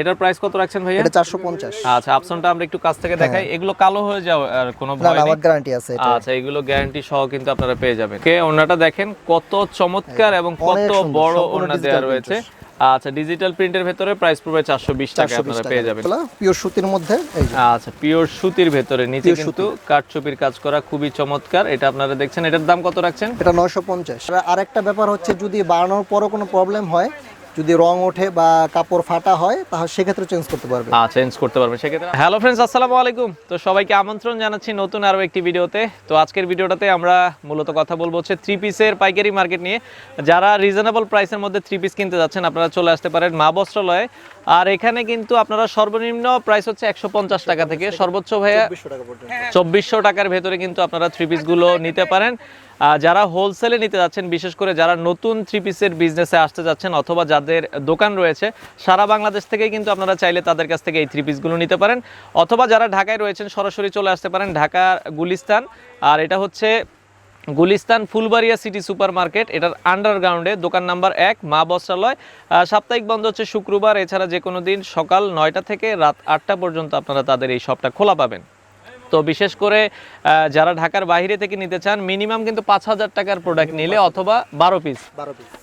এটার প্রাইস কত রাখছেন ভাইয়া? এটা চারশো পঞ্চাশ। আচ্ছা আপসনটা আমরা একটু কাছ থেকে দেখাই। এগুলো কালো হয়ে যাওয়ার আর কোনো হ্যাঁ। ভয় নেই? গ্যারান্টি আছে এটা। আচ্ছা এগুলো গ্যারান্টি সহ কিন্তু আপনারা পেয়ে যাবেন। কে ওনাটা দেখেন কত চমৎকার এবং কত বড় ওনা print রয়েছে। আচ্ছা ডিজিটাল প্রিন্টের ভেতরে প্রাইস পড়বে চারশো বিশ টাকা আপনারা পেয়ে যাবেন। পিওর সুতির মধ্যে এই যে। আচ্ছা পিওর সুতির ভেতরে। নিচে কিন্তু কাঠচুপির কাজ করা খুবই চমৎকার। এটা আপনারা দেখছেন। এটার দাম কত রাখছেন? এটা নয়শো পঞ্চাশ। আরেকটা ব্যাপার হচ্ছে যদি বানানোর পরও কোনো প্রবলেম হয় যদি রং ওঠে বা কাপড় ফাটা হয়, তাহলে সেক্ষেত্রে চেঞ্জ করতে পারবে। চেঞ্জ করতে পারবে। সেক্ষেত্রে হ্যালো ফ্রেন্ডস আসসালামু আলাইকুম। তো সবাইকে আমন্ত্রণ জানাচ্ছি নতুন আরও একটি ভিডিওতে। তো আজকের ভিডিওটাতে আমরা মূলত কথা বলব হচ্ছে থ্রি পিসের পাইকারি মার্কেট নিয়ে। যারা রিজনেবল প্রাইসের মধ্যে থ্রি পিস কিনতে যাচ্ছেন, আপনারা চলে আসতে পারেন মা বস্ত্রালয়ে। আর এখানে কিন্তু আপনারা সর্বনিম্ন প্রাইস হচ্ছে একশো পঞ্চাশ টাকা থেকে। সর্বোচ্চ ভাইয়া চব্বিশশো টাকার ভেতরে কিন্তু আপনারা থ্রি পিসগুলো নিতে পারেন। যারা হোলসেলে নিতে যাচ্ছেন বিশেষ করে যারা নতুন থ্রি পিসের বিজনেসে আসতে যাচ্ছেন অথবা যাদের দোকান রয়েছে সারা বাংলাদেশ থেকে কিন্তু আপনারা চাইলে তাদের কাছ থেকে এই থ্রি পিসগুলো নিতে পারেন। অথবা যারা ঢাকায় রয়েছেন সরাসরি চলে আসতে পারেন ঢাকার গুলিস্তান। আর এটা হচ্ছে Gulistan Fulbaria city super market এটার আন্ডারগ্রাউন্ডে দোকান নাম্বার এক, মা বস্ত্রালয়। সাপ্তাহিক বন্ধ হচ্ছে শুক্রবার, এছাড়া যে কোনো দিন সকাল নয়টা থেকে রাত আটটা পর্যন্ত আপনারা তাদের এই শপটা খোলা পাবেন। তো বিশেষ করে যারা ঢাকার বাইরে থেকে নিতে চান মিনিমাম কিন্তু পাঁচ হাজার টাকার প্রোডাক্ট নিলে অথবা বারো পিস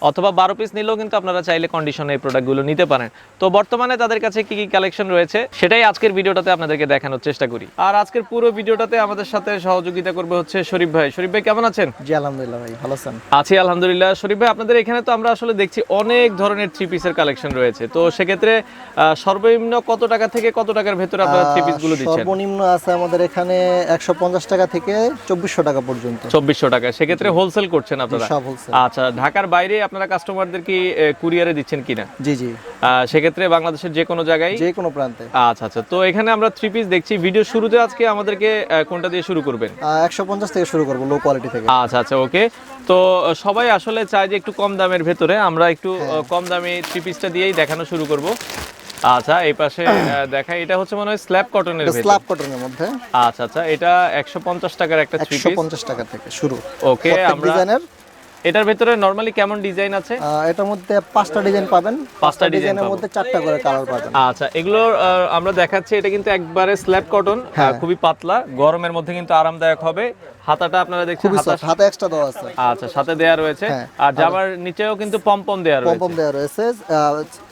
অথবা বারো পিস নিলেও কিন্তু আপনারা চাইলে কন্ডিশনে এই প্রোডাক্টগুলো নিতে পারেন। তো বর্তমানে তাদের কাছে কি কি কালেকশন রয়েছে সেটাই আজকের ভিডিওটাতে আপনাদেরকে দেখানোর চেষ্টা করি। আর আজকের পুরো ভিডিওটাতে আমাদের সাথে সহযোগিতা করবে হচ্ছে শরীফ ভাই। শরীফ ভাই কেমন আছেন? জি আলহামদুলিল্লাহ ভাই ভালো আছেন? আছি আলহামদুলিল্লাহ। শরীফ ভাই আপনাদের এখানে তো আমরা আসলে দেখছি অনেক ধরনের থ্রি পিসের কালেকশন রয়েছে। তো সেক্ষেত্রে সর্বনিম্ন কত টাকা থেকে কত টাকার ভেতরে আপনারা থ্রি পিসগুলো দিচ্ছেন? সর্বনিম্ন আছে আমাদের এখানে একশো পঞ্চাশ টাকা থেকে চব্বিশশো টাকা পর্যন্ত। চব্বিশশো টাকা। সেক্ষেত্রে হোলসেল করছেন আপনারা? সব হোলসেল আচ্ছা ঢাকার বাইরে আপনারা কাস্টমারদের কি কুরিয়ারে দিচ্ছেন কিনা? জি জি। সেক্ষেত্রে বাংলাদেশের যে কোনো জায়গায়? যে কোনো প্রান্তে। আচ্ছা আচ্ছা। তো এখানে আমরা থ্রি পিস দেখছি। ভিডিও শুরুতে আজকে আমাদেরকে কোনটা দিয়ে শুরু করবেন? একশো পঞ্চাশ থেকে শুরু করব লো কোয়ালিটি থেকে। আচ্ছা আচ্ছা ওকে তো সবাই আসলে চায় যে একটু কম দামের ভেতরে। আমরা একটু কম দামে থ্রি পিসটা দিয়েই দেখানো শুরু করব। আচ্ছা এই পাশে দেখা দেখাই এটা হচ্ছে মনে হয় স্ল্যাব কটনের ভিতরে। স্ল্যাব কটনের মধ্যে। আচ্ছা আচ্ছা এটা একশো পঞ্চাশ টাকার একটা থ্রি পিস পঞ্চাশ টাকা থেকে শুরু। ওকে আমরা ডিজাইনের এটার ভেতরে নরমালি কেমন ডিজাইন আছে? এটার মধ্যে পাঁচটা ডিজাইন পাবেন। পাঁচটা ডিজাইনের মধ্যে চারটা করে কালার পাবেন। আচ্ছা এগুলো আমরা দেখাচ্ছি এটা কিন্তু একবারে স্ল্যাব কটন। খুবই পাতলা। গরমের মধ্যে কিন্তু আরামদায়ক হবে। হাতাটা আপনারা দেখছেন হাতা হাতে এক্সট্রা দেওয়া আছে। আচ্ছা সাথে দেয়া রয়েছে। হ্যাঁ। আর জামার নিচেও কিন্তু পমপম দেয়া রয়েছে। পম্পম দেওয়া রয়েছে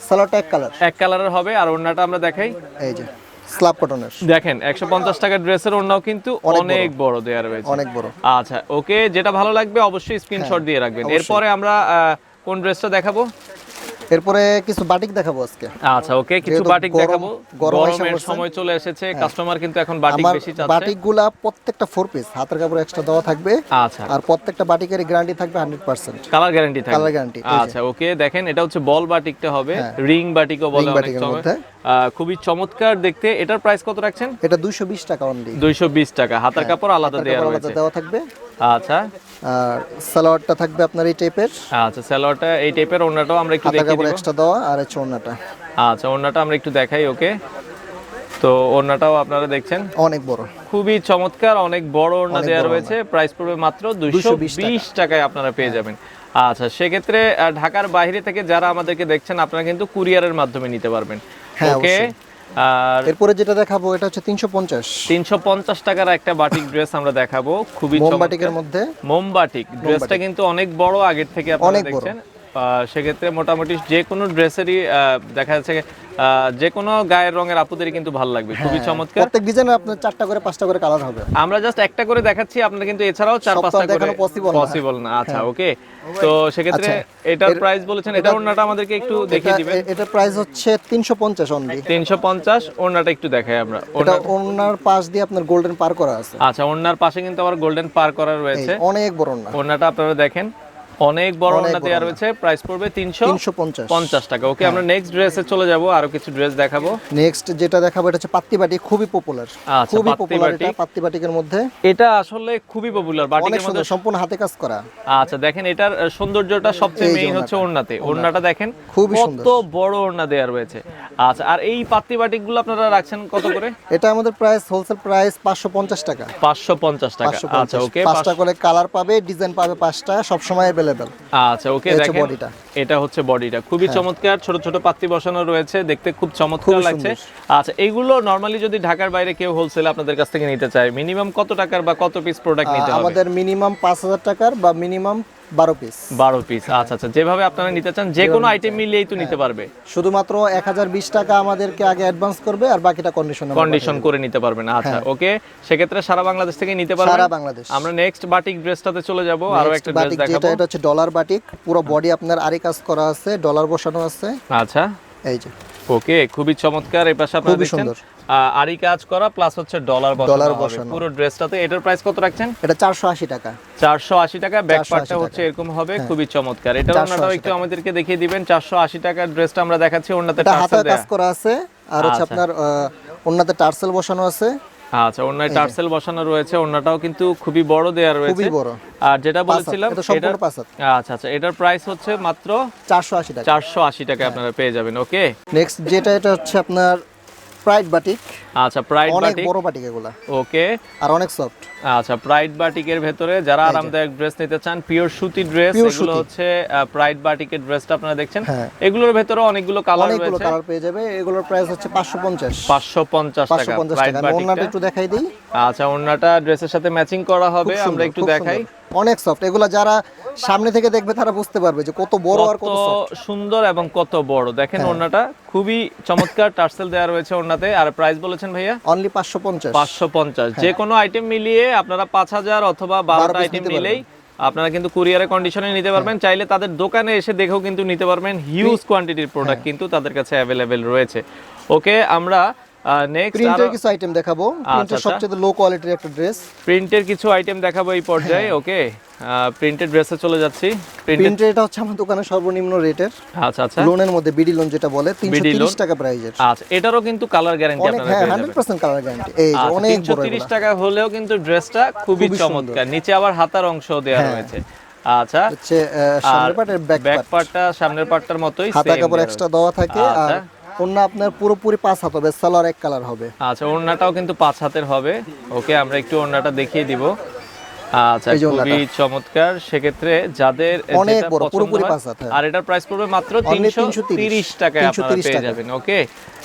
সালোয়ারটা এক কালার এক কালারের হবে আর ওড়নাটা আমরা দেখাই। এই যে। স্ল্যাব কটনের। দেখেন একশো পঞ্চাশ টাকার ড্রেসের ওড়নাও কিন্তু অনেক বড়। দেয়া রয়েছে। অনেক বড়। আচ্ছা ওকে যেটা ভালো লাগবে অবশ্যই স্ক্রিনশট দিয়ে রাখবেন। এরপরে আমরা কোন ড্রেসটা দেখাবো? এরপরে কিছু বাটিক দেখাবো আজকে। আচ্ছা ওকে কিছু বাটিক দেখাবো। গরমের সময় চলে এসেছে কাস্টমার কিন্তু এখন বাটিক বেশি চাচ্ছে। বাটিকগুলা প্রত্যেকটা ফোর পিস হাতের কাপড় এক্সট্রা দেওয়া থাকবে। আচ্ছা। আর প্রত্যেকটা বাটিকের গ্যারান্টি থাকবে হান্ড্রেড পার্সেন্ট কালার গ্যারান্টি থাকবে। কালার গ্যারান্টি আচ্ছা ওকে দেখেন এটা হচ্ছে বল বাটিকটা হবে। রিং বাটিকও বলে অনেক সময়। খুবই চমৎকার দেখতে। এটার প্রাইস কত রাখছেন? এটা দুইশো বিশ টাকা অনলি দুইশো বিশ টাকা। হাতের কাপড় আলাদা দেওয়া রয়েছে। দেওয়া থাকবে। আচ্ছা। আর সালোয়ারটা থাকবে আপনার এই টাইপের। আচ্ছা স্যালোয়ারটা এই টাইপের ওড়নাটাও আমরা একটু হাতের দেখিয়ে দিব। এক্সট্রা দেওয়া আর এই আচ্ছা ওড়নাটা আমরা একটু দেখাই ওকে? তো ওড়নাটাও আপনারা দেখছেন। অনেক বড়। খুবই চমৎকার অনেক বড় ওড়না দেওয়া রয়েছে। প্রাইস পড়বে মাত্র দুইশো 220 বিশ টাকায় আপনারা পেয়ে যাবেন। আচ্ছা সেক্ষেত্রে ঢাকার বাইরে থেকে যারা আমাদেরকে দেখছেন আপনারা কিন্তু কুরিয়ারের মাধ্যমে নিতে পারবেন। হ্যাঁ, ওকে? আর এরপরে যেটা দেখাবো এটা হচ্ছে তিনশো পঞ্চাশ। তিনশো পঞ্চাশ টাকার একটা বাটিক ড্রেস আমরা দেখাবো। খুবই মোমবাটিকের মধ্যে? মোমবাটিক। ড্রেসটা কিন্তু অনেক বড় আগের থেকে আপনারা দেখছেন। সেক্ষেত্রে মোটামুটি যে কোনো ড্রেসেরই দেখা যাচ্ছে যে কোনো গায়ের রঙের আপুদেরই কিন্তু ভালো লাগবে। হ্যাঁ। খুবই চমৎকার। প্রত্যেক ডিজাইনে আপনার চারটা করে পাঁচটা করে কালার হবে। আমরা জাস্ট একটা করে দেখাচ্ছি আপনারা কিন্তু এছাড়াও চার তো পাঁচটা করে দেখানো possible না। হ্যাঁ। পসিবল না। আচ্ছা ওকে তো সেক্ষেত্রে আচ্ছা, এটার প্রাইস বলেছেন এটা ওড়নাটা আমাদেরকে একটু দেখিয়ে দিবেন। এটার প্রাইস হচ্ছে তিনশো পঞ্চাশ অনলি তিনশো পঞ্চাশ ওড়নাটা একটু দেখাই আমরা। ওটা ওড়না ওনার পাশ দিয়ে আপনার গোল্ডেন পার করা আছে। আচ্ছা ওড়নার পাশে কিন্তু আবার গোল্ডেন পার করা রয়েছে। অনেক বড় না ওড়নাটা আপনারা দেখেন। অনেক বড় ওড়না দেওয়া রয়েছে প্রাইস পড়বে তিনশো তিনশো পঞ্চাশ। পঞ্চাশ টাকা। ওকে আমরা নেক্সট ড্রেসে চলে যাব আরও কিছু ড্রেস দেখাবো। নেক্সট যেটা দেখাবো এটা হচ্ছে পাত্তি বাটি খুবই পপুলার আচ্ছা, খুবই পপুলার। এটা পাত্তি বাটিকের মধ্যে। এটা আসলে খুবই পপুলার বাটিকের মধ্যে সম্পূর্ণ হাতে কাজ করা। আচ্ছা দেখেন এটার সৌন্দর্যটা সবচেয়ে মেইন হচ্ছে ওড়নাতে। ওড়নাটা। দেখেন খুবই সুন্দর। কত বড় ওড়না দেওয়া রয়েছে। আচ্ছা আর এই পাত্তি বাটিকগুলো আপনারা রাখছেন কত করে? এটা আমাদের প্রাইস হোলসেল প্রাইস পাঁচশো পঞ্চাশ টাকা। পাঁচশো পঞ্চাশ টাকা। আচ্ছা ওকে পাঁচটা করে কালার পাবে ডিজাইন পাবে পাঁচটা সবসময় অ্যাভেলেবল অ্যাভেলেবেল আচ্ছা ওকে দেখেন বডিটা। এটা হচ্ছে বডিটা খুবই চমৎকার ছোট ছোট পাত্তি বসানো রয়েছে দেখতে খুব চমৎকার লাগছে। আচ্ছা এইগুলো নরমালি যদি ঢাকার বাইরে কেউ হোলসেল আপনাদের কাছ থেকে নিতে চায় মিনিমাম কত টাকার বা কত পিস প্রোডাক্ট নিতে হবে? আমাদের মিনিমাম পাঁচ হাজার টাকার বা মিনিমাম বারো পিস বারো পিস আচ্ছা আচ্ছা যেভাবে আপনারা নিতে চান যে কোনো আইটেম মিলিয়েই তো নিতে পারবে। শুধুমাত্র এক হাজার বিশ টাকা আমাদেরকে আগে অ্যাডভান্স করবে আর বাকিটা কন্ডিশন কন্ডিশন করে নিতে পারবেন আচ্ছা ওকে সেক্ষেত্রে সারা বাংলাদেশ থেকে নিতে পারবেন। সারা বাংলাদেশ। আমরা নেক্সট বাটিক ড্রেসটাতে চলে যাব আরও একটা ড্রেস দেখাবো। এটা হচ্ছে ডলার বাটিক পুরো বডি আপনার আরি কাজ করা আছে ডলার বসানো আছে। আচ্ছা। এই যে। ওকে খুবই চমৎকার এই পাশে আপনারা দেখছেন আরি কাজ করা প্লাস হচ্ছে ডলার ডলার। বসানো। পুরো ড্রেসটাতে এটার প্রাইস কত রাখছেন? এটা চারশো আশি টাকা। চারশো আশি টাকা ব্যাক 480 পার্টটা হচ্ছে এরকম হবে খুবই চমৎকার। এটা 480 ওনাটাও একটু আমাদেরকে দেখিয়ে দিবেন চারশো আশি টাকার ড্রেসটা আমরা দেখাচ্ছি ওনাতে টার্সেল কাজ করা আছে আর হচ্ছে আচ্ছা। আপনার ওনাতে টার্সেল বসানো আছে। আচ্ছা ওনায় টার্সেল বসানো রয়েছে ওনাটাও কিন্তু খুবই বড় দেয়া রয়েছে। খুবই বড়। আর যেটা বলেছিলাম এটা আচ্ছা আচ্ছা এটার প্রাইস হচ্ছে মাত্র চারশো আশি টাকা। চারশো আশি টাকা আপনারা পেয়ে যাবেন ওকে নেক্সট যেটা এটা হচ্ছে আপনার প্রাইড বাটিক আচ্ছা প্রাইড অনেক বড় বাটিক এগুলা। ওকে। আর অনেক সফট আচ্ছা প্রাইড বাটিকের ভেতরে যারা আরামদায়ক ড্রেস নিতে চান পিওর সুতি ড্রেস এগুলো হচ্ছে প্রাইড বাটিকের ড্রেসটা আপনারা দেখছেন। হ্যাঁ। এগুলোর ভেতরে অনেকগুলো কালার অনেকগুলো কালার পেয়ে যাবে। এগুলোর প্রাইস হচ্ছে পাঁচশো পঞ্চাশ। পাঁচশো পঞ্চাশ পাঁচশো টাকা প্রাইড টাকা। আমি একটু দেখাই দিই। আচ্ছা ওনাটা ড্রেসের সাথে ম্যাচিং করা হবে আমরা একটু দেখাই। অনেক সফট এগুলা যারা সামনে থেকে দেখবে তারা বুঝতে পারবে যে কত বড় আর কত সুন্দর এবং কত বড়। দেখেন হ্যাঁ। ওনাটা খুবই চমৎকার টার্সেল দেওয়া রয়েছে ওনাতে আর প্রাইস বলেছেন ভাইয়া? অনলি পাঁচশো পঞ্চাশ। পাঁচশো পঞ্চাশ। যে কোনো আইটেম মিলিয়ে আপনারা পাঁচ হাজার অথবা বারোটা piece আইটেম নিতে নিলেই আপনারা কিন্তু কুরিয়ারে কন্ডিশনে নিতে পারবেন। চাইলে তাদের দোকানে এসে দেখেও কিন্তু নিতে পারবেন। হিউজ কোয়ান্টিটির প্রোডাক্ট কিন্তু তাদের কাছে অ্যাভেলেবেল রয়েছে। ওকে আমরা নেক্সট প্রিন্টের কিছু আইটেম দেখাবো। প্রিন্টের আচ্ছা। সবচেয়ে লো কোয়ালিটির একটা ড্রেস প্রিন্টের কিছু আইটেম দেখাবো এই পর্যায়ে। ওকে প্রিন্টেড ড্রেসে চলে যাচ্ছি। প্রিন্টেড এটা হচ্ছে আমার দোকানে সর্বনিম্ন রেটের আচ্ছা আচ্ছা। লোনের মধ্যে বিডি লোন যেটা বলে তিনশো BD তিরিশ loan? টাকা প্রাইজের আচ্ছা এটারও কিন্তু কালার গ্যারান্টি আপনারা পেয়ে হান্ড্রেড যাবেন পার্সেন্ট কালার গ্যারান্টি এই যে অনেক বড় তিরিশ এগুলা। টাকা হলেও কিন্তু ড্রেসটা খুবই চমৎকার। নিচে আবার হাতার অংশ দেওয়া হ্যাঁ। রয়েছে। আচ্ছা। হচ্ছে সামনের পার্টের ব্যাক ব্যাক পার্ট পার্টটা সামনের পার্টটার মতোই হাতা কাপড় এক্সট্রা দেওয়া থাকে আর আচ্ছা। অন্য আপনার পুরোপুরি পাঁচ হাত হবে সালোয়ার এক কালার হবে। আচ্ছা ওড়নাটাও কিন্তু পাঁচ হাতের হবে। ওকে আমরা একটু ওড়নাটা দেখিয়ে দিব। আচ্ছা খুবই চমৎকার। সেক্ষেত্রে যাদের অনেক বড়, পুরোপুরি পাঁচ হাত, হ্যাঁ। আর এটার প্রাইস পড়বে মাত্র তিনশো 330 তিরিশ। টাকায় আপনারা পেয়ে যাবেন। ওকে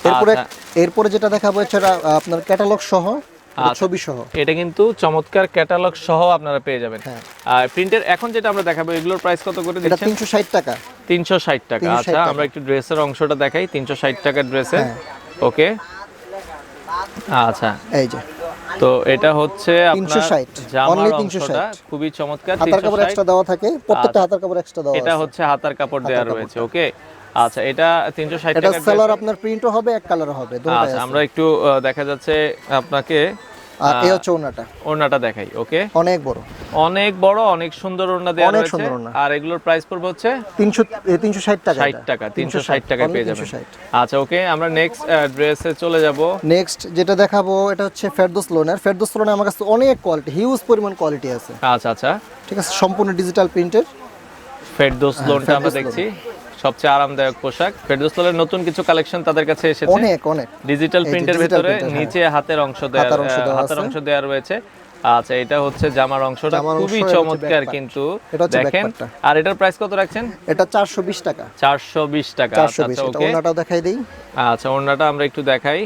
এরপরে আচ্ছা, এরপরে যেটা দেখাবো হচ্ছে এটা, আপনার ক্যাটালগ সহ। আচ্ছা। ছবি সহ এটা কিন্তু চমৎকার ক্যাটালগ সহ আপনারা পেয়ে যাবেন। হ্যাঁ। আর প্রিন্টের এখন যেটা আমরা দেখাবো এগুলোর প্রাইস কত করে দিচ্ছেন? তিনশো ষাট টাকা। তিনশো ষাট টাকা। আচ্ছা আমরা একটু ড্রেসের অংশটা দেখাই তিনশো ষাট টাকার ড্রেসে। ওকে আচ্ছা। এই যে। তো এটা হচ্ছে আপনার জামার অংশটা খুবই চমৎকার হাতার কাপড় 360 এক্সট্রা দেওয়া থাকে প্রত্যেকটা হাতার কাপড় এক্সট্রা দেওয়া এটা হচ্ছে হাতার কাপড় দেওয়া রয়েছে ওকে আচ্ছা এটা তিনশো ষাট এটা সেলার আপনার প্রিন্টও হবে এক কালার হবে আচ্ছা আছে। আমরা একটু দেখা যাচ্ছে আপনাকে আর এই হচ্ছে ওড়নাটা। দেখাই ওকে? অনেক বড়। অনেক বড় অনেক সুন্দর ওড়না দেওয়া রয়েছে। আর এগুলোর প্রাইস পড়বে হচ্ছে? তিনশো তিনশো ষাট টাকা ষাট টাকা তিনশো ষাট টাকায় পেয়ে যাবেন। আচ্ছা ওকে আমরা নেক্সট ড্রেসে চলে যাব। নেক্সট যেটা দেখাবো এটা হচ্ছে ফেরদোস লোনের ফেরদোস লোনে আমার কাছে অনেক কোয়ালিটি হিউজ পরিমাণ কোয়ালিটি আছে। আচ্ছা আচ্ছা। ঠিক আছে সম্পূর্ণ ডিজিটাল প্রিন্টের ফেরদৌস লোনটা আমরা দেখছি। সবচেয়ে আরামদায়ক পোশাক। ফেরদৌসলালের নতুন কিছু কালেকশন তাদের কাছে এসেছে। অনেক অনেক। ডিজিটাল প্রিন্টের ভেতরে। নিচে হাতের অংশ দেওয়া হাতার অংশ দেওয়া রয়েছে। আচ্ছা এটা হচ্ছে জামার অংশটা। খুবই চমৎকার কিন্তু। দেখেন। আর এটার প্রাইস কত রাখছেন? এটা চারশো বিশ টাকা। চারশো বিশ টাকা। আচ্ছা ওকে ওনাটাও দেখাই দিই। আচ্ছা ওড়নাটা আমরা একটু দেখাই।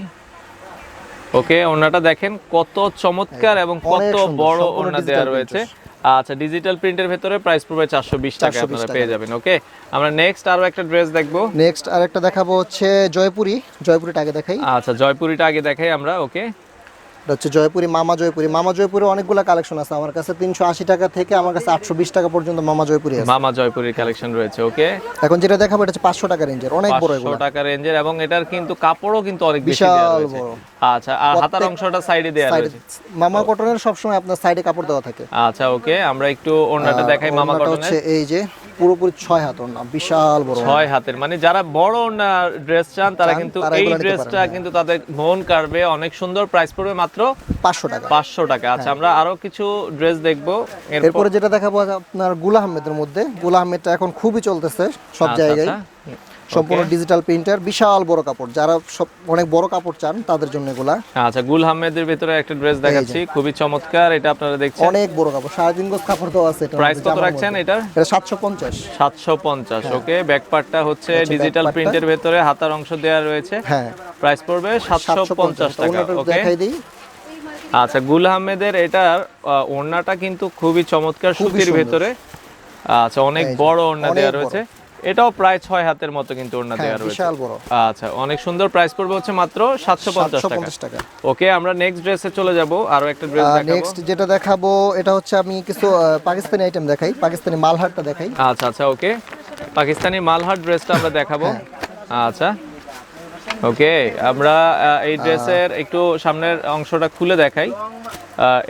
ওকে ওড়নাটা দেখেন কত চমৎকার এবং কত বড় digital দেওয়া রয়েছে। আচ্ছা ডিজিটাল প্রিন্টের ভেতরে প্রাইস পড়বে চারশো বিশ টাকা আপনারা পেয়ে যাবেন ওকে আমরা নেক্সট আরও একটা ড্রেস দেখব। নেক্সট আরেকটা দেখাবো হচ্ছে জয়পুরি জয়পুরিটা আগে দেখাই। আচ্ছা জয়পুরিটা আগে দেখাই আমরা ওকে এটা হচ্ছে জয়পুরি মামা জয়পুরি। মামা জয়পুরি অনেকগুলো কালেকশন আছে। আমার কাছে তিনশো আশি টাকা থেকে আমার কাছে আটশো বিশ টাকা পর্যন্ত মামা জয়পুরি আছে। মামা জয়পুরির কালেকশন রয়েছে ওকে এখন যেটা দেখাবো এটা হচ্ছে পাঁচশো টাকা রেঞ্জের অনেক বড় এগুলো। টাকা রেঞ্জের এবং এটার কিন্তু কাপড়ও কিন্তু অনেক বেশি দেওয়া রয়েছে। বড়। আচ্ছা আর হাতার অংশটা সাইডে সাইডে রয়েছে। মামা কটনের সবসময় আপনার সাইডে কাপড় দেওয়া থাকে। আচ্ছা ওকে আমরা একটু ওড়নাটা দেখাই মামা কটনের। হচ্ছে এই যে পুরোপুরি ছয় হাত ওড়না বিশাল বড় ওড়না। ছয় হাতের মানে যারা বড় না ড্রেস চান তারা কিন্তু এই ড্রেসটা কিন্তু তাদের মন কাড়বে অনেক সুন্দর প্রাইস পড়বে মাত্র পাঁচশো টাকা। পাঁচশো টাকা। আচ্ছা আমরা আরও কিছু ড্রেস দেখব। এরপর এরপরে যেটা দেখাবো আপনারগুলা আহমেদের মধ্যে গুলা আহমেদটা এখন খুবই চলতেছে সব আচ্ছা, জায়গায়। আচ্ছা। সম্পূর্ণ ডিজিটাল প্রিন্টার বিশাল বড় কাপড়। যারা সব অনেক বড় কাপড় চান তাদের জন্য এগুলা। আচ্ছা গুল আহমেদের ভিতরে একটা ড্রেস দেখাচ্ছি খুবই চমৎকার এটা আপনারা দেখছেন। অনেক বড় কাপড় সাড়ে তিন গজ কাপড় তো আছে এটার প্রাইস কত রাখছেন। এটার? এটা সাতশো পঞ্চাশ। সাতশো পঞ্চাশ ওকে ব্যাক পার্টটা হচ্ছে ডিজিটাল। প্রিন্টের ভেতরে হাতার অংশ দেওয়া রয়েছে। হ্যাঁ। প্রাইস পড়বে সাতশো সাতশো পঞ্চাশ। পঞ্চাশ টাকা ওকে দেখাই দিই। আচ্ছা গুল আহমেদের এটার ওড়নাটা কিন্তু খুবই চমৎকার সুতির। ভেতরে। আচ্ছা অনেক বড় ওড়না দেওয়া রয়েছে। এটাও প্রায় ছয় হাতের মতো কিন্তু ওড়না হ্যাঁ দেওয়া রয়েছে। বিশাল বড়। আচ্ছা অনেক সুন্দর প্রাইস পড়বে হচ্ছে মাত্র সাতশো পঞ্চাশ সাতশো টাকা পঞ্চাশ টাকা। ওকে আমরা নেক্সট ড্রেসে চলে যাব আরও একটা ড্রেস দেখাবো। নেক্সট যেটা দেখাবো এটা হচ্ছে আমি কিছু পাকিস্তানি আইটেম দেখাই পাকিস্তানি মালহারটা দেখাই। আচ্ছা আচ্ছা ওকে পাকিস্তানি মালহাট ড্রেসটা আমরা দেখাবো। হ্যাঁ। আচ্ছা। ওকে আমরা এই ড্রেসের একটু সামনের অংশটা খুলে দেখাই।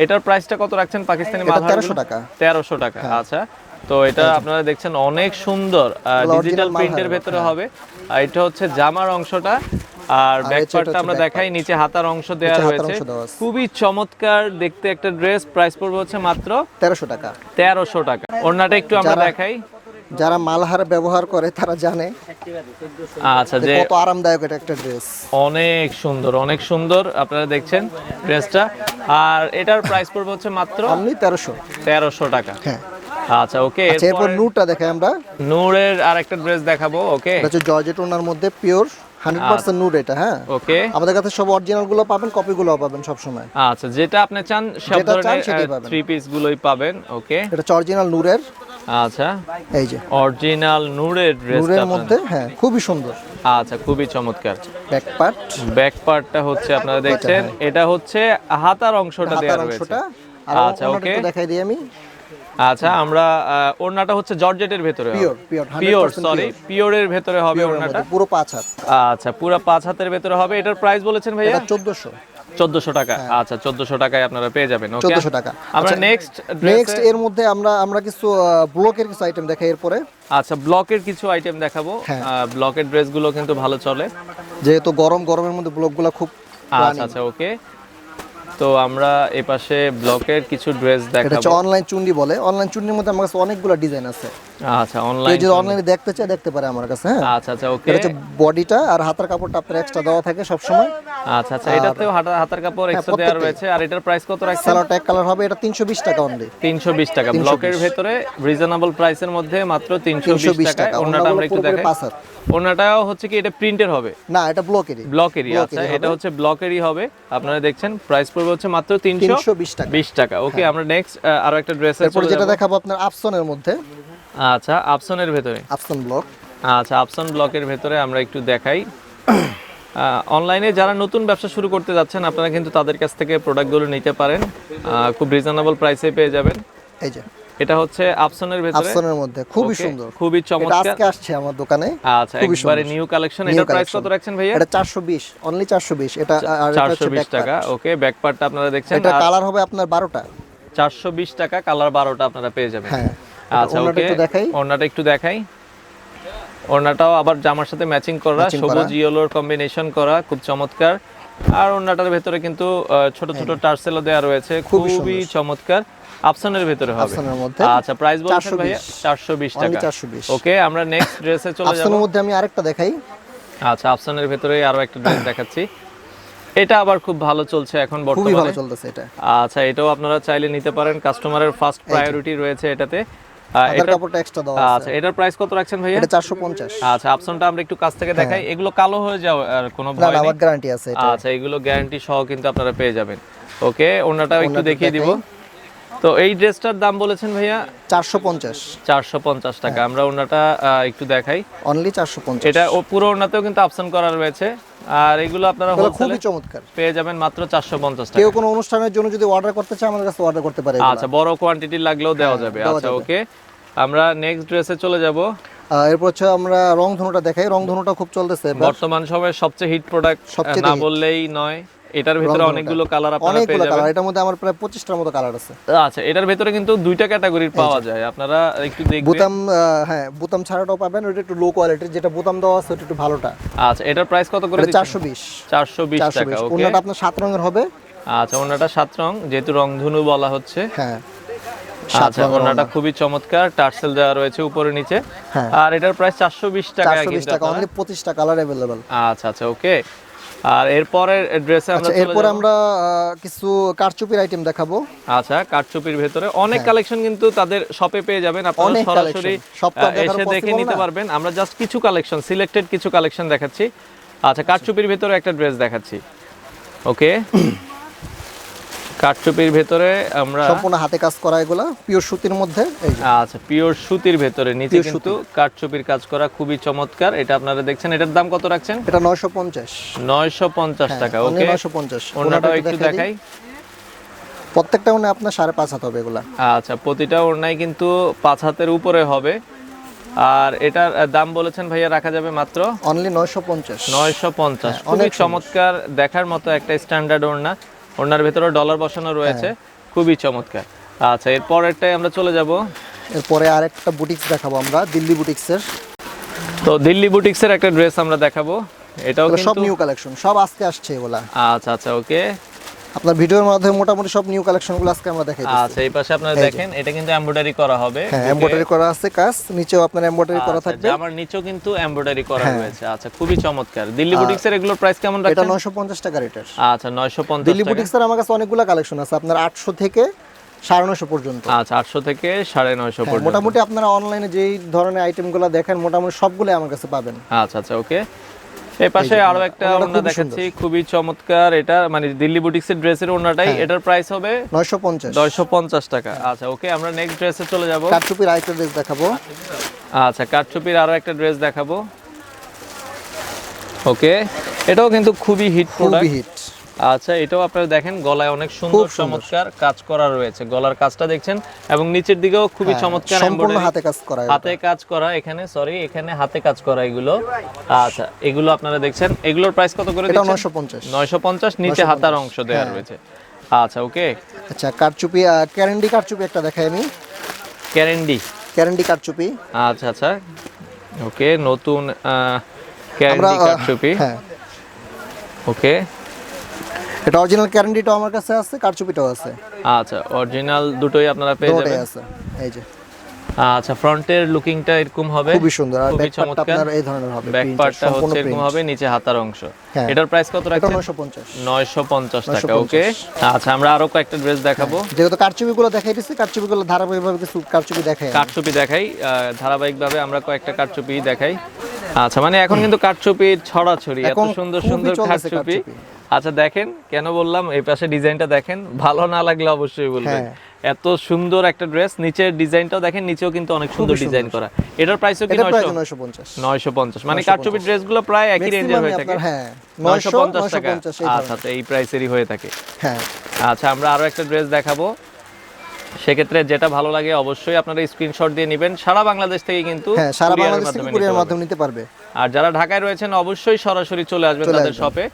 এটার প্রাইসটা কত রাখছেন পাকিস্তানি মালহাট 1300 টাকা। হ্যাঁ। তেরোশো টাকা আচ্ছা। তো এটা আপনারা দেখছেন অনেক সুন্দর ডিজিটাল প্রিন্টের ভেতরে হবে। আর এটা হচ্ছে জামার অংশটা আর ব্যাক হচ্ছে এটা পার্টটা হচ্ছে আমরা দেখাই নিচে হাতার অংশ দেওয়া রয়েছে। খুবই চমৎকার দেখতে একটা ড্রেস প্রাইস পড়বে হচ্ছে মাত্র তেরোশো টাকা। তেরোশো টাকা। ওড়নাটা একটু আমরা দেখাই। যারা মালহার ব্যবহার করে তারা জানে। আচ্ছা যে কত আরামদায়ক এটা একটা ড্রেস অনেক সুন্দর অনেক সুন্দর আপনারা দেখছেন ড্রেসটা আর এটার প্রাইস পড়বে হচ্ছে মাত্র অনলি তেরোশো। তেরোশো টাকা। হ্যাঁ। আচ্ছা ওকে আচ্ছা এরপর নুটটা দেখাই আমরা। নূরের আর একটা ড্রেস দেখাবো ওকে এটা হচ্ছে জর্জেট ওনার মধ্যে পিওর হান্ড্রেড পার্সেন্ট নুট এটা হ্যাঁ? ওকে আমাদের কাছে সব অরিজিনালগুলো পাবেন কপি গুলো পাবেন সব সময় আচ্ছা যেটা আপনি চান সব ধরনের থ্রি পিস গুলোই পাবেন ওকে এটা অরিজিনাল নূরের। আচ্ছা। এই যে। অরিজিনাল নূরের ড্রেসটা নূরের মধ্যে হ্যাঁ খুবই সুন্দর। আচ্ছা খুবই চমৎকার। ব্যাক পার্ট ব্যাক পার্টটা হচ্ছে আপনারা দেখছেন এটা হচ্ছে হাতার অংশটা দেওয়া রয়েছে। অংশটা। আচ্ছা. একটু দেখাই দিই আমি। আচ্ছা আমরা ওড়নাটা হচ্ছে জর্জেটের ভেতরে পিওর পিওর পিওর সরি পিওরের ভেতরে হবে ওড়নাটা। পুরো পাঁচ হাত। আচ্ছা পুরো পাঁচ হাতের ভেতরে হবে। এটার প্রাইস বলেছেন ভাইয়া? এটা চোদ্দশো। চোদ্দশো টাকা। আচ্ছা চোদ্দশো টাকায় আপনারা পেয়ে যাবেন ওকে চোদ্দশো টাকা। আমরা নেক্সট নেক্সট এর মধ্যে আমরা আমরা কিছু ব্লকের কিছু আইটেম দেখাই এরপরে। আচ্ছা ব্লকের কিছু আইটেম দেখাবো। হ্যাঁ। ব্লকের ড্রেসগুলো কিন্তু ভালো চলে। যেহেতু গরম গরমের মধ্যে ব্লকগুলো খুব আচ্ছা আচ্ছা ওকে তো আমরা এ পাশে ব্লকের কিছু ড্রেস দেখাবো এটা হচ্ছে অনলাইন চুন্ডি বলে। অনলাইন চুন্ডির মধ্যে আমার কাছে অনেকগুলো ডিজাইন আছে। আচ্ছা অনলাইন যদি অনলাইনে দেখতে চায় দেখতে পারে আমার কাছে হ্যাঁ। আচ্ছা আচ্ছা ওকে এটা হচ্ছে বডিটা আর হাতের কাপড়টা আপনার এক্সট্রা দেওয়া থাকে সব সময় আচ্ছা আচ্ছা এটাতেও হাতার কাপড় এক্সট্রা দেওয়া রয়েছে। আর এটার প্রাইস কত রাখছেন? সালোয়ার ট্যাগ কালার হবে এটা তিনশো বিশ টাকা অনলি তিনশো বিশ টাকা। ব্লকের ভেতরে রিজনেবল প্রাইসের মধ্যে মাত্র তিনশো 320 টাকা। ওনাটা আমরা একটু দেখাই। ওনাটাও হচ্ছে কি এটা প্রিন্টের হবে? না এটা ব্লকেরই ব্লকেরই আচ্ছা এটা হচ্ছে ব্লকেরই হবে। আপনারা দেখছেন প্রাইস পড়বে হচ্ছে মাত্র তিনশো তিনশো বিশ টাকা। বিশ টাকা। ওকে আমরা নেক্সট আরও একটা ড্রেস এরপরে যেটা দেখাবো আপনার আফসনের মধ্যে। আচ্ছা আপসনের ভেতরে। আফসন ব্লক আচ্ছা আপসন ব্লকের ভেতরে আমরা একটু দেখাই। অনলাইনে যারা নতুন ব্যবসা শুরু করতে যাচ্ছেন আপনারা কিন্তু তাদের কাছ থেকে প্রোডাক্টগুলো নিতে পারেন। খুব রিজনেবল প্রাইসে পেয়ে যাবেন। এই যে। এটা হচ্ছে আপসনের ভেতরে। আফসনের মধ্যে। খুবই সুন্দর। খুবই এটা চমৎকার। আজকে আসছে আমার দোকানে। আচ্ছা একবারে। নিউ কালেকশন এটার প্রাইস কত রাখছেন ভাইয়া? এটা চারশো বিশ অনলি চারশো বিশ। এটা আর এটা চারশো হচ্ছে বিশ back টাকা। ওকে ব্যাক পার্টটা আপনারা দেখছেন। এটা কালার হবে আপনার বারোটা। চারশো বিশ টাকা কালার বারোটা আপনারা পেয়ে যাবেন। হ্যাঁ। আচ্ছা ওকে একটু দেখাই। ওড়নাটা একটু দেখাই। ওড়নাটাও আবার জামার সাথে ম্যাচিং করা সবুজ ইয়েলোর কম্বিনেশন করা খুব চমৎকার। আর ওড়নাটার ভেতরে কিন্তু ছোট ছোট টার্সেলও দেওয়া রয়েছে খুবই চমৎকার। আপশনের ভেতরে হবে। আফসানের মধ্যে। আচ্ছা প্রাইস বলছেন 420 ভাইয়া? বিশ। অনলি টাকা। চারশো বিশ। ওকে আমরা নেক্সট ড্রেসে চলে যাব। আফসানের মধ্যে আমি আরেকটা দেখাই। আচ্ছা আপশনের ভেতরে আরও একটা ড্রেস দেখাচ্ছি। এটা আবার খুব ভালো চলছে এখন বর্তমানে খুবই ভালো চলতেছে এটা। আচ্ছা এটাও আপনারা চাইলে নিতে পারেন। কাস্টমারের ফার্স্ট প্রায়োরিটি রয়েছে এটাতে। এটা কাপড়টা এক্সট্রা দেওয়া আচ্ছা এটার প্রাইস কত রাখছেন ভাইয়া? এটা চারশো পঞ্চাশ। আচ্ছা আপশনটা আমরা একটু কাছ থেকে দেখাই। এগুলো কালো হয়ে যাও আর কোনো ভয় নেই? গ্যারান্টি আছে এটা। আচ্ছা এগুলো গ্যারান্টি সহ কিন্তু আপনারা পেয়ে যাবেন। ওকে ওনাটাও একটু দেখিয়ে দিব। তো এই ড্রেসটার দাম বলেছেন ভাইয়া? চারশো পঞ্চাশ। চারশো পঞ্চাশ টাকা। আমরা ওনাটা একটু দেখাই। অনলি চারশো পঞ্চাশ। এটা পুরো ওনাতেও কিন্তু আপশন করা রয়েছে। আর এগুলো আপনারা খুবই চমৎকার। পেয়ে যাবেন মাত্র চারশো পঞ্চাশ টাকা। কেউ কোনো অনুষ্ঠানের জন্য যদি অর্ডার করতে চায় আমাদের কাছে অর্ডার করতে পারে আচ্ছা বড় কোয়ান্টিটি লাগলেও দেওয়া যাবে। দেওয়া আচ্ছা ওকে। আমরা নেক্সট ড্রেসে চলে যাব। এরপর হচ্ছে আমরা রং ধনুটা দেখাই। রং ধনুটা খুব চলতেছে বর্তমান সময়ে সবচেয়ে হিট প্রোডাক্ট না বললেই নয়। এটার ভিতরে। অনেকগুলো কালার আপনারা পেয়ে যাবেন। কালার এটার মধ্যে আমার প্রায় মতো কালার আছে। আচ্ছা এটার ভেতরে কিন্তু দুইটা ক্যাটাগরির পাওয়া যায়। আপনারা একটু দেখবেন। বুতাম হ্যাঁ বুতাম ছাড়াটাও পাবেন ওটা একটু লো কোয়ালিটির যেটা বুতাম দেওয়া আছে ওটা একটু ভালোটা। আচ্ছা এটার প্রাইস কত করে এটা চারশো বিশ। চারশো বিশ চারশো টাকা ওকে আপনার সাত রঙের হবে। আচ্ছা ওনাটা সাত রং যেহেতু রংধনু বলা হচ্ছে। হ্যাঁ আচ্ছা ওনাটা খুবই চমৎকার টার্সেল দেওয়া রয়েছে উপরে নিচে। হ্যাঁ। আর এটার প্রাইস টাকা কালার আচ্ছা আচ্ছা ওকে আর এরপরে ড্রেসে আমরা আচ্ছা এরপর আমরা কিছু কারচুপির আইটেম দেখাবো। আচ্ছা কাঠচুপির ভেতরে অনেক কালেকশন কিন্তু তাদের শপে পেয়ে যাবেন। আপনারা হ্যাঁ। সরাসরি এসে দেখে নিতে পারবেন। আমরা জাস্ট কিছু কালেকশন সিলেক্টেড কিছু কালেকশন দেখাচ্ছি। আচ্ছা কাঠচুপির ভেতরে একটা ড্রেস দেখাচ্ছি। ওকে কাঠচুপির ভেতরে আমরা সম্পূর্ণ হাতে কাজ করা এগুলা পিওর সুতির মধ্যে এই যে। আচ্ছা পিওর সুতির ভেতরে নিচে কিন্তু কাঠচুপির কাজ করা খুবই চমৎকার। এটা আপনারা দেখছেন এটার দাম কত রাখছেন? এটা নয়শো পঞ্চাশ। নয়শো পঞ্চাশ টাকা ওকে? নয়শো পঞ্চাশ। অন্যটাও একটু দেখাই। প্রত্যেকটা উনি আপনার সাড়ে পাঁচ হাত হবে এগুলা। আচ্ছা প্রতিটা ওড়নায় কিন্তু পাঁচ হাতের উপরে হবে। আর এটার দাম বলেছেন ভাইয়া রাখা যাবে মাত্র? অনলি নয়শো পঞ্চাশ। নয়শো পঞ্চাশ। হ্যাঁ, অনেক চমৎকার দেখার মতো একটা স্ট্যান্ডার্ড ওড়না। ওড়নার ভেতরে ডলার বসানো রয়েছে। হ্যাঁ। খুবই চমৎকার। আচ্ছা এর পরেরটাই আমরা চলে যাব। এরপরে আরেকটা বুটিক্স দেখাবো আমরা দিল্লি বুটিক্সের তো দিল্লি বুটিক্সের একটা ড্রেস আমরা দেখাবো। এটাও সব নিউ কালেকশন সব আজকে আসছে এগুলা। আচ্ছা আচ্ছা ওকে আপনার ভিডিওর মাধ্যমে মোটামুটি সব নিউ কালেকশনগুলো আজকে আমরা দেখাই দিচ্ছি। আচ্ছা এই পাশে আপনারা দেখেন এটা কিন্তু এমব্রয়ডারি করা হবে। হ্যাঁ এমব্রয়ডারি করা আছে কাজ নিচেও আপনার এমব্রয়ডারি করা আচ্ছা, থাকবে। জামার নিচেও কিন্তু এমব্রয়ডারি করা হ্যাঁ। রয়েছে। আচ্ছা খুবই চমৎকার। দিল্লি বুটিক্সের এগুলোর প্রাইস কেমন রাখছেন? নয়শো পঞ্চাশ টাকা রেটের আচ্ছা নয়শো পঞ্চাশ দিল্লি বুটিক্সের আমার কাছে অনেকগুলো কালেকশন আছে আপনার আটশো থেকে সাড়ে নয়শো পর্যন্ত। আচ্ছা আটশো থেকে সাড়ে নয়শো হ্যাঁ, পর্যন্ত। মোটামুটি আপনারা অনলাইনে যেই ধরনের আইটেমগুলো দেখেন মোটামুটি সবগুলো আমার কাছে পাবেন। আচ্ছা আচ্ছা ওকে এই পাশে আরও একটা ওড়না খুবই দেখাচ্ছি খুবই চমৎকার। এটা মানে দিল্লি বুটিক্সের ড্রেসের ওড়নাটাই। হ্যাঁ। এটার প্রাইস হবে নয়শো পঞ্চাশ। নয়শো পঞ্চাশ টাকা। আচ্ছা ওকে আমরা নেক্সট ড্রেসে চলে যাব। কাটচুপির আরেকটা ড্রেস দেখাবো। আচ্ছা কাঠচুপির আরও একটা ড্রেস দেখাবো। ওকে এটাও কিন্তু খুবই হিট প্রোডাক্ট হিট আচ্ছা এটাও আপনারা দেখেন গলায় অনেক সুন্দর চমৎকার কাজ করা রয়েছে। গলার কাজটা দেখছেন এবং নিচের দিকেও খুবই চমৎকার হ্যাঁ, সম্পূর্ণ হাতে কাজ করা হাতে কাজ করা এখানে সরি এখানে হাতে কাজ করা এগুলো। আচ্ছা এগুলো আপনারা দেখছেন এগুলোর প্রাইস কত করে দিচ্ছেন? নয়শো পঞ্চাশ। নয়শো পঞ্চাশ নিচে হাতার অংশ দেওয়া হ্যাঁ। রয়েছে। আচ্ছা ওকে আচ্ছা কাঠচুপি আহ, ক্যারেন্ডি কাঠচুপি একটা দেখাই আমি। ক্যারেন্ডি। ক্যারেন্ডি কাঠচুপি আচ্ছা আচ্ছা। ওকে নতুন ক্যারেন্ডি আহ, কাটচুপি হ্যাঁ। ওকে এটা অরিজিনাল ক্যারেন্ডিটাও আমার কাছে আছে কাঠচুপিটাও আছে। আচ্ছা অরিজিনাল দুটোই আপনারা পেয়ে দুটোই যাবেন? আছে এই যে। আচ্ছা ফ্রন্টের লুকিংটা এরকম হবে? খুবই সুন্দর আর খুবই ব্যাক পার্টটা আপনার এই ধরনের হবে ব্যাক পার্টটা হচ্ছে এরকম হবে নিচে হাতার অংশ। হ্যাঁ। এটার প্রাইস কত রাখছেন? নয়শো পঞ্চাশ। নয়শো পঞ্চাশ টাকা ওকে। আচ্ছা আমরা আরও কয়েকটা ড্রেস দেখাবো। যেহেতু কাঠচুপিগুলো দেখাই দিচ্ছি কাঠচুপিগুলো ধারাবাহিকভাবে কিছু কারচুপি দেখাই আমি। কাঠচুপি দেখাই আহ, ধারাবাহিকভাবে আমরা কয়েকটা কাঠচুপি দেখাই। আচ্ছা মানে এখন কিন্তু কাঠচুপির ছড়াছড়ি এত সুন্দর সুন্দর কাঠচুপি। আচ্ছা দেখেন কেন বললাম? এই পাশে ডিজাইনটা দেখেন ভালো না লাগলে অবশ্যই বলবেন। হ্যাঁ। এত সুন্দর একটা ড্রেস নিচের ডিজাইনটাও দেখেন নিচেও কিন্তু অনেক সুন্দর ডিজাইন করা। এটার প্রাইসও কি এটা প্রায় নয়শো নয়শো পঞ্চাশ। নয়শো পঞ্চাশ। মানে কাঠচুপির ড্রেসগুলো প্রায় একই রেঞ্জের হয়ে থাকে। হ্যাঁ নয়শো নয়শো পঞ্চাশ নয়শো টাকা। আচ্ছা ধরনের। আচ্ছা এই প্রাইসেরই হয়ে থাকে। হ্যাঁ। আচ্ছা আমরা আরও একটা ড্রেস দেখাবো। সেক্ষেত্রে যেটা ভালো লাগে অবশ্যই আপনারা স্ক্রিনশট দিয়ে নেবেন। সারা বাংলাদেশ থেকে কিন্তু হ্যাঁ সারা বাংলাদেশ থেকে কুরিয়ার মাধ্যমে নিতে পারবে। আর যারা ঢাকায় রয়েছেন অবশ্যই সরাসরি চলে আসবেন তাদের শপে।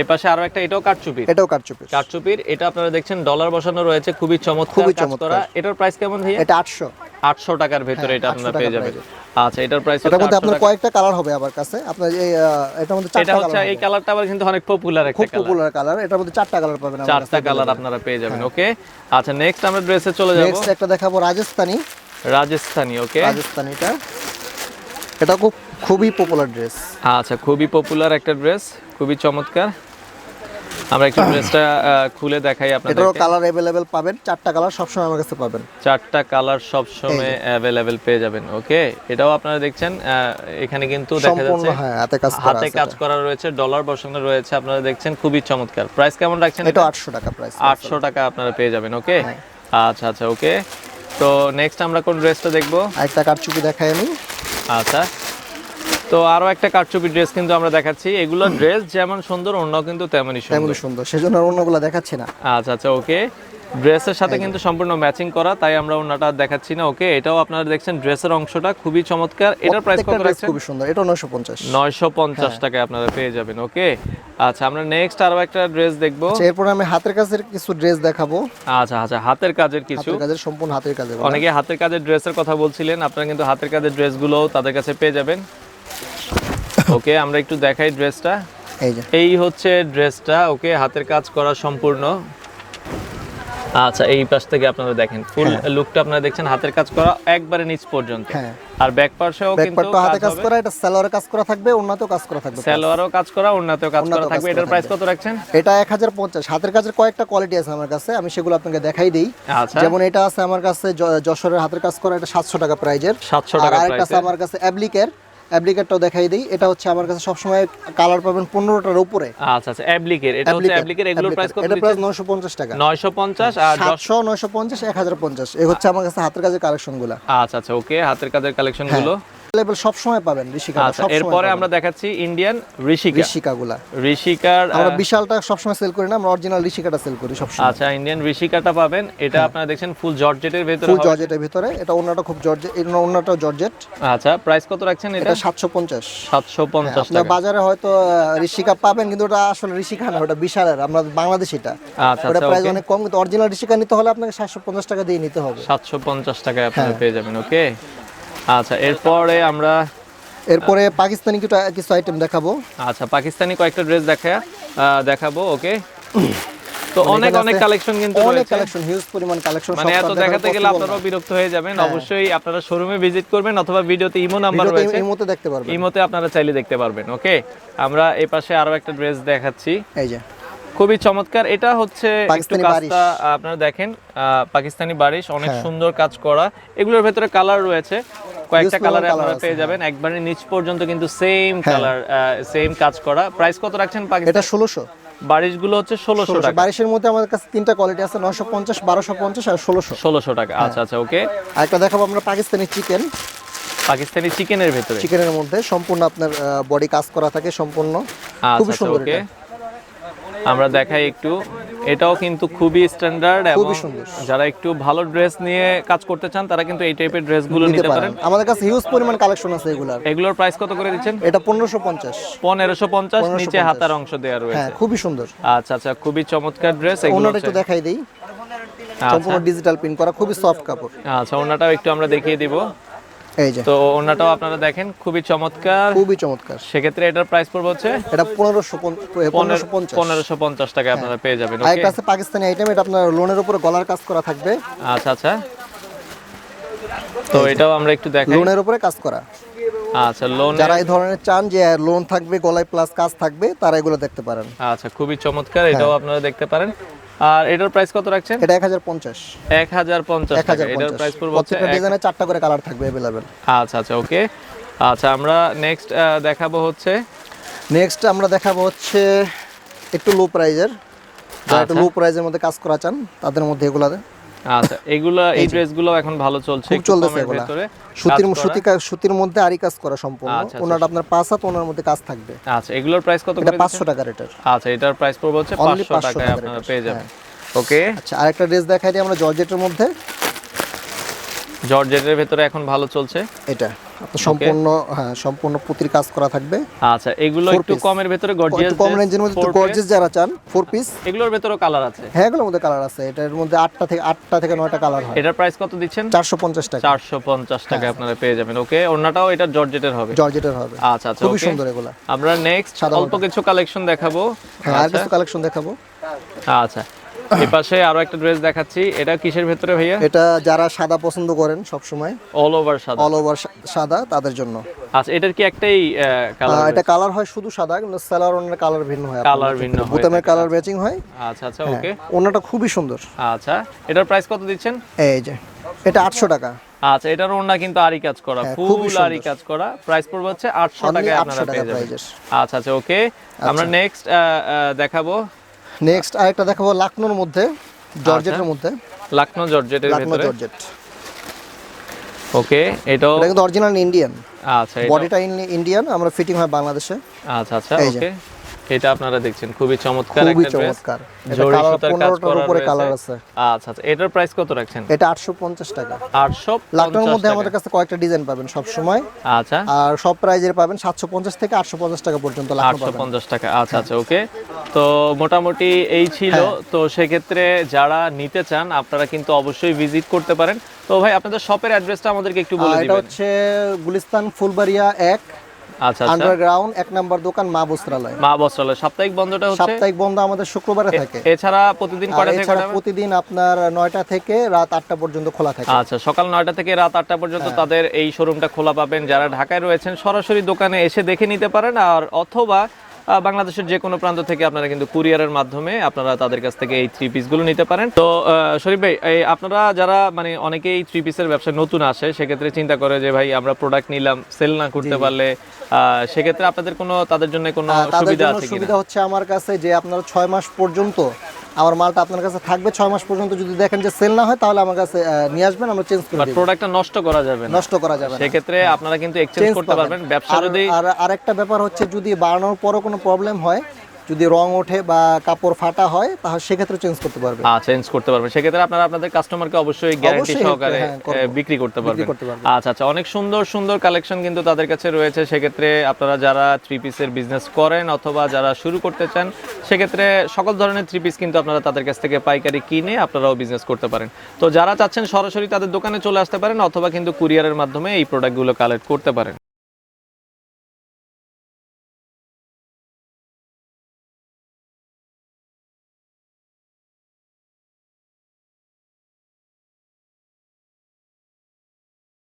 এই পাশে আরও একটা এটাও কাঠচুপি এটাও কাঠচুপি কাঠচুপির এটা আপনারা দেখছেন ডলার বসানো রয়েছে খুবই চমৎকার খুবই কাজ চমৎকার। করা। এটার প্রাইস কেমন ভাইয়া? এটা আটশো। আটশো টাকার ভেতরে হ্যাঁ, এটা আপনারা পেয়ে যাবেন। আচ্ছা এটার প্রাইস এটার মধ্যে আপনার কয়েকটা কালার হবে আমার কাছে। আপনার এই এটার মধ্যে এটা চারটা হচ্ছে কালার এই কালারটা আবার কিন্তু অনেক পপুলার একটা কালার খুব পপুলার কালার এটার মধ্যে চারটা কালার পাবেন আমার চারটা কালার আপনারা পেয়ে যাবেন ওকে আচ্ছা নেক্সট আমরা ড্রেসে চলে যাব। নেক্সট একটা দেখাবো রাজস্থানি। রাজস্থানি ওকে রাজস্থানিটা। এটা খুব খুবই পপুলার ড্রেস আচ্ছা খুবই পপুলার একটা ড্রেস খুবই চমৎকার। আমরা একটু ড্রেসটা খুলে দেখাই এটারও আপনাদেরকে কালার অ্যাভেলেবেল পাবেন চারটা কালার সবসময় আমার কাছে পাবেন। চারটা কালার সব সময় অ্যাভেলেবেল পেয়ে যাবেন ওকে এটাও আপনারা দেখছেন এখানে কিন্তু দেখা সম্পূর্ণ যাচ্ছে হ্যাঁ হাতে কাজ করা হাতে কাজ করা রয়েছে ডলার বসানো রয়েছে আপনারা দেখছেন খুবই চমৎকার। প্রাইস কেমন রাখছেন এটা এটা? আটশো টাকা প্রাইস আটশো টাকা। আপনারা পেয়ে যাবেন ওকে হ্যাঁ। আচ্ছা আচ্ছা ওকে তো নেক্সট আমরা কোন ড্রেসটা দেখব? আরেকটা কাঠচুপি দেখাই আমি। আচ্ছা। তো আরও একটা কারচুপি ড্রেস কিন্তু আমরা দেখাচ্ছি। এগুলো ড্রেস যেমন সুন্দর অন্য কিন্তু তেমনই সুন্দর। তেমনই সুন্দর। সেজন্য অন্যগুলো দেখাচ্ছি না। আচ্ছা আচ্ছা ওকে ড্রেসের সাথে কিন্তু সম্পূর্ণ ম্যাচিং করা তাই আমরা ওনাটা দেখাচ্ছি না ওকে এটাও আপনারা দেখছেন ড্রেসের অংশটা খুবই চমৎকার। এটার প্রাইস কত রাখছেন? খুবই সুন্দর। এটা নয়শো পঞ্চাশ। নয়শো পঞ্চাশ টাকায় আপনারা পেয়ে যাবেন ওকে আচ্ছা আমরা নেক্সট আরও একটা ড্রেস দেখব। আচ্ছা এরপর আমি হাতের কাজের কিছু ড্রেস দেখাবো। আচ্ছা আচ্ছা হাতের কাজের কিছু। হাতের কাজের সম্পূর্ণ হাতের কাজের। অনেকে হাতের কাজের ড্রেসের কথা বলছিলেন আপনারা কিন্তু হাতের কাজের ড্রেসগুলোও তাদের কাছে পেয়ে যাবেন। ওকে আমরা একটু দেখাই ড্রেসটা। এই যে। এই হচ্ছে ড্রেসটা ওকে হাতের কাজ করা সম্পূর্ণ। আচ্ছা এই পাশ থেকে আপনারা দেখেন ফুল লুকটা আপনারা দেখছেন হাতের কাজ করা একবারে নিচ পর্যন্ত। হ্যাঁ। আর ব্যাক পাশেও কিন্তু ব্যাকপার্টটা হাতে কাজ করা এটা সালোয়ারে কাজ করা থাকবে অন্যতেও কাজ করা থাকবে। সালোয়ারও কাজ করা উন্নতেও কাজ করা থাকবে। এটার প্রাইস কত রাখছেন? এটা এক হাজার পঞ্চাশ হাতের কাজের কয়েকটা কোয়ালিটি আছে আমার কাছে আমি সেগুলো আপনাকে দেখাই দিই। আচ্ছা। যেমন এটা আছে আমার কাছে যশোরের হাতের কাজ করা এটা সাতশো টাকা প্রাইজের 700 টাকা আর টাকা আছে আমার কাছে অ্যাপ্লিকের অ্যাপ্লিকেরটাও দেখাই দিই। এটা হচ্ছে আমার কাছে সবসময় কালার পাবেন পনেরোটার উপরে। আচ্ছা আচ্ছা অ্যাপ্লিকের এটা হচ্ছে অ্যাপ্লিকের এগুলোর প্রাইস কত এটা প্রাইস নয়শো পঞ্চাশ টাকা। 950 আর দশ সাতশো নয়শো পঞ্চাশ এক হাজার পঞ্চাশ। এই হচ্ছে আমার কাছে হাতের কাজের কালেকশনগুলো আচ্ছা আচ্ছা ওকে হাতের কাজের কালেকশন গুলো লেভেল সবসময় পাবেন ঋষিকা আচ্ছা এরপরে আমরা দেখাচ্ছি ইন্ডিয়ান ঋষিকা। ঋষিকা গুলা ঋষিকার আমরা বিশালটা সবসময় সেল করি না আমরা অরিজিনাল ঋষিকাটা সেল করি সবসময়। আচ্ছা ইন্ডিয়ান ঋষিকাটা পাবেন। এটা আপনারা দেখছেন ফুল জর্জেটের ভেতরে ফুল জর্জেটের ভিতরে। এটা অন্যটা খুব জর্জেট এই অন্যটাও জর্জেট আচ্ছা প্রাইস কত রাখছেন এটা? এটা সাতশো পঞ্চাশ। 750 টাকা। বাজারে হয়তো ঋষিকা পাবেন কিন্তু ওটা আসলে ঋষিকা না ওটা বিশালের আমরা বাংলাদেশ এটা। আচ্ছা ওটা আচ্ছা প্রাইস অনেক কম কিন্তু অরিজিনাল ঋষিকা নিতে হলে আপনাকে সাতশো পঞ্চাশ টাকা দিয়ে নিতে হবে। 750 টাকায় আপনারা হ্যাঁ। পেয়ে যাবেন ওকে আচ্ছা এরপরে আমরা এরপরে পাকিস্তানি কিছু কিছু আইটেম দেখাবো। আচ্ছা পাকিস্তানি কয়েকটা ড্রেস দেখা দেখাবো ওকে তো মানে অনেক অনেক কালেকশন কিন্তু অনেক কালেকশন হিউজ পরিমাণ কালেকশন মানে এত দেখাতে গেলে আপনারাও বিরক্ত হয়ে যাবেন অবশ্যই আপনারা শোরুমে ভিজিট করবেন অথবা ভিডিওতে ইমো নাম্বার রয়েছে। এই মুহূর্তে দেখতে পারবেন। ইমোতে আপনারা চাইলে দেখতে পারবেন ওকে আমরা এই পাশে আরও একটা ড্রেস দেখাচ্ছি। এই যে। খুবই চমৎকার। এটা হচ্ছে একটু। কাজটা আপনারা দেখেন পাকিস্তানি বারিশ অনেক হ্যাঁ। সুন্দর কাজ করা। এগুলোর ভেতরে কালার রয়েছে। কয়েকটা কালারে আপনারা পেয়ে যাবেন। একবারে নিচ পর্যন্ত কিন্তু সেম হ্যাঁ। কালার সেম কাজ করা। প্রাইস কত রাখছেন পাকিস্তান? এটা ষোলোশো। বারিশগুলো হচ্ছে ষোলোশো টাকা। বারিশের মধ্যে আমাদের কাছে তিনটা কোয়ালিটি আছে নশো পঞ্চাশ বারোশো পঞ্চাশ আর ষোলোশো। ষোলোশো টাকা। হ্যাঁ। আচ্ছা আচ্ছা ওকে আরেকটা দেখাবো আমরা পাকিস্তানি চিকেন পাকিস্তানি চিকেনের ভেতরে। চিকেনের মধ্যে সম্পূর্ণ আপনার বডি কাজ করা থাকে সম্পূর্ণ। আচ্ছা খুবই আচ্ছা সুন্দর এটা। আমরা দেখাই একটু। এটাও কিন্তু খুবই স্ট্যান্ডার্ড এবং খুবই সুন্দর। যারা একটু ভালো ড্রেস নিয়ে কাজ করতে চান তারা কিন্তু এই টাইপের ড্রেসগুলো নিতে নিতে পারেন। আমাদের কাছে হিউজ পরিমাণ কালেকশন আছে এগুলার। এগুলোর প্রাইস কত করে দিচ্ছেন? এটা পনেরোশো পঞ্চাশ। পনেরোশো পঞ্চাশ 1550 নিচে হাতার অংশ হ্যাঁ রয়েছে। খুবই সুন্দর। আচ্ছা আচ্ছা খুবই চমৎকার ড্রেস এগুলো একটু দেখাই দিই। আচ্ছা। সম্পূর্ণ ডিজিটাল প্রিন্ট করা খুবই সফট কাপড়। আচ্ছা ওনাটাও একটু আমরা দেখিয়ে দিব। এই যে। তো ওনাটাও আপনারা দেখেন খুবই চমৎকার। খুবই চমৎকার। সেক্ষেত্রে এটার প্রাইস পড়বে হচ্ছে এটা পনেরোশো পনেরোশো পঞ্চাশ। টাকা আপনারা পেয়ে যাবেন আরেকটা আছে পাকিস্তানি আইটেম এটা আপনার লোনের উপরে গলার কাজ করা থাকবে। আচ্ছা আচ্ছা। তো এটাও আমরা একটু দেখাই। লোনের উপরে কাজ করা। আচ্ছা লোন যারা এই ধরনের চান যে লোন থাকবে গলায় প্লাস কাজ থাকবে তারা এগুলো দেখতে পারেন। আচ্ছা খুবই চমৎকার। এটাও আপনারা দেখতে পারেন। আর এটার প্রাইস কত রাখছেন? এটা এক হাজার পঞ্চাশ। এক হাজার পঞ্চাশ এক টাকা এটার প্রাইস পড়বে হচ্ছে প্রত্যেকটা ডিজাইনে চারটা করে কালার থাকবে অ্যাভেলেবেল আচ্ছা আচ্ছা ওকে আচ্ছা আমরা নেক্সট দেখাবো হচ্ছে নেক্সট আমরা দেখাবো হচ্ছে একটু লো প্রাইজের যারা একটু আচ্ছা। লো প্রাইজের মধ্যে কাজ করা চান তাদের মধ্যে এগুলো আচ্ছা এগুলা এই ড্রেসগুলো এখন ভালো চলছে খুব চলছে এগুলা। সুতির। সুতি সুতির মধ্যে আরি কাজ করা সম্পূর্ণ। আচ্ছা, আচ্ছা। ওনাটা আপনার পাঁচ হাত ওনার মধ্যে কাজ থাকবে। আচ্ছা এগুলোর প্রাইস কত করে পাঁচশো টাকার রেটার। আচ্ছা এটার প্রাইস পড়বে হচ্ছে পাঁচশো 500 টাকায় আপনারা পেয়ে যাবেন। হ্যাঁ। ওকে আচ্ছা আরেকটা ড্রেস দেখাই দিই আমরা জর্জেটের মধ্যে। জর্জেটের ভেতরে এখন ভালো চলছে? এটা। সম্পূর্ণ হ্যাঁ সম্পূর্ণ পুতির কাজ করা থাকবে। আচ্ছা এগুলো একটু কমের ভেতরে গর্জিয়াস কম রেঞ্জের মধ্যে একটু গর্জিয়াস যারা চান ফোর পিস এগুলোর ভেতরেও কালার আছে? হ্যাঁ এগুলোর মধ্যে কালার আছে। এটার মধ্যে আটটা থেকে আটটা থেকে নয়টা কালার হয়। এটার প্রাইস কত দিচ্ছেন? চারশো পঞ্চাশ টাকা। চারশো পঞ্চাশ টাকা আপনারা পেয়ে যাবেন ওকে ওনাটাও এটা জর্জেটের হবে। জর্জেটের হবে। আচ্ছা আচ্ছা okay। সুন্দর এগুলা। আমরা নেক্সট অল্প কিছু কালেকশন দেখাবো। হ্যাঁ আর আচ্ছা। কিছু কালেকশন দেখাবো। আচ্ছা। এই পাশে আরও একটা ড্রেস দেখাচ্ছি। এটা কিসের ভেতরে ভাইয়া? এটা যারা সাদা পছন্দ করেন সব সময় অল ওভার সাদা অল ওভার সাদা তাদের জন্য। আচ্ছা এটার কি একটাই কালার এটা কালার হয় শুধু সাদা কিন্তু সেলার ওনার কালার ভিন্ন হয় কালার ভিন্ন হয়ে বোতামের কালার ম্যাচিং হয়। আচ্ছা আচ্ছা ওকে ওনাটা খুবই সুন্দর। আচ্ছা এটার প্রাইস কত দিচ্ছেন? এই যে এটা আটশো টাকা। আচ্ছা এটার ওড়না কিন্তু আরি কাজ করা হ্যাঁ, ফুল সুন্দর। আরি কাজ করা। প্রাইস পড়বে হচ্ছে আটশো Only টাকায় আপনারা টাকা পেয়ে যাবেন। আচ্ছা আচ্ছা ওকে আমরা নেক্সট দেখাবো। নেক্সট আরেকটা দেখাবো লাকনোর মধ্যে জর্জেটের মধ্যে। লাকনো জর্জেটের লাকনো জর্জেট। ওকে এটাও এটা কিন্তু অরিজিনাল ইন্ডিয়ান আচ্ছা বডিটা ইন্ডিয়ান আমরা ফিটিং হয় বাংলাদেশে। আচ্ছা আচ্ছা। ওকে। এটা আপনারা দেখছেন। খুবই চমৎকার একটা ড্রেস। জরি সুতার কাজ করা উপরে কালার আছে। আচ্ছা আচ্ছা এটার প্রাইস কত রাখছেন? এটা আটশো পঞ্চাশ টাকা। আটশো লাকনোর মধ্যে আমাদের কাছে কয়েকটা ডিজাইন পাবেন সব সময় আচ্ছা। আর সব প্রাইজের পাবেন সাতশো পঞ্চাশ থেকে আটশো পঞ্চাশ টাকা পর্যন্ত লাকনো আটশো পাবেন পঞ্চাশ টাকা আচ্ছা আচ্ছা ওকে। তো মোটামুটি এই ছিল। হ্যাঁ। তো সেক্ষেত্রে যারা নিতে চান আপনারা কিন্তু অবশ্যই ভিজিট করতে পারেন। তো ভাই আপনাদের শপের অ্যাড্রেসটা আমাদেরকে একটু বলে আর এটা হচ্ছে গুলিস্তান ফুলবাড়িয়া এক আচ্ছা আচ্ছা। আন্ডারগ্রাউন্ড এক নম্বর দোকান মা বস্ত্রালয়। মা বস্ত্রালয়। সাপ্তাহিক বন্ধটা হচ্ছে? সাপ্তাহিক বন্ধ আমাদের শুক্রবারে থাকে। এছাড়া প্রতিদিন থেকে প্রতিদিন আপনার নয়টা থেকে রাত আটটা পর্যন্ত খোলা থাকে। আচ্ছা সকাল নয়টা থেকে রাত আটটা পর্যন্ত হ্যাঁ। তাদের এই শোরুমটা খোলা পাবেন। যারা ঢাকায় রয়েছেন সরাসরি দোকানে এসে দেখে নিতে পারেন। আর অথবা বাংলাদেশের যে কোনো প্রান্ত থেকে আপনারা কিন্তু কুরিয়ারের মাধ্যমে আপনারা তাদের কাছ থেকে এই থ্রি পিসগুলো নিতে পারেন। তো শরীফ ভাই এই আপনারা যারা মানে অনেকেই থ্রি পিসের ব্যবসায় নতুন আসে সেক্ষেত্রে চিন্তা করে যে ভাই আমরা প্রোডাক্ট নিলাম সেল না করতে পারলে আহ, সেক্ষেত্রে আপনাদের কোনো তাদের জন্য কোনো সুবিধা আছে সুবিধা হচ্ছে আমার কাছে যে আপনারা ছয় মাস পর্যন্ত আমার মালটা আপনার কাছে থাকবে ছয় মাস পর্যন্ত যদি দেখেন যে সেল না হয় তাহলে আমার কাছে নিয়ে আসবেন আমরা চেঞ্জ করে প্রোডাক্টটা নষ্ট করা যাবে না। নষ্ট করা যাবে সেই সেক্ষেত্রে আপনারা কিন্তু এক্সচেঞ্জ করতে পারবেন। ব্যবসা যদি আর আরেকটা ব্যাপার হচ্ছে যদি বানানোর পরও কোনো প্রবলেম হয় যদি রং ওঠে বা কাপড় ফাটা হয় তাহলে সেক্ষেত্রে চেঞ্জ করতে পারবে। চেঞ্জ করতে পারবেন সেক্ষেত্রে আপনারা আপনাদের কাস্টমারকে অবশ্যই গ্যারান্টি সহকারে হ্যাঁ, বিক্রি করতে পারবেন। আচ্ছা আচ্ছা অনেক সুন্দর সুন্দর কালেকশন কিন্তু তাদের কাছে রয়েছে। সেক্ষেত্রে আপনারা যারা থ্রি পিসের বিজনেস করেন অথবা যারা শুরু করতে চান সেক্ষেত্রে সকল ধরনের থ্রি পিস কিন্তু আপনারা তাদের কাছ থেকে পাইকারি কিনে আপনারাও বিজনেস করতে পারেন। তো যারা চাচ্ছেন সরাসরি তাদের দোকানে চলে আসতে পারেন অথবা কিন্তু কুরিয়ারের মাধ্যমে এই প্রোডাক্টগুলো কালেক্ট করতে পারেন।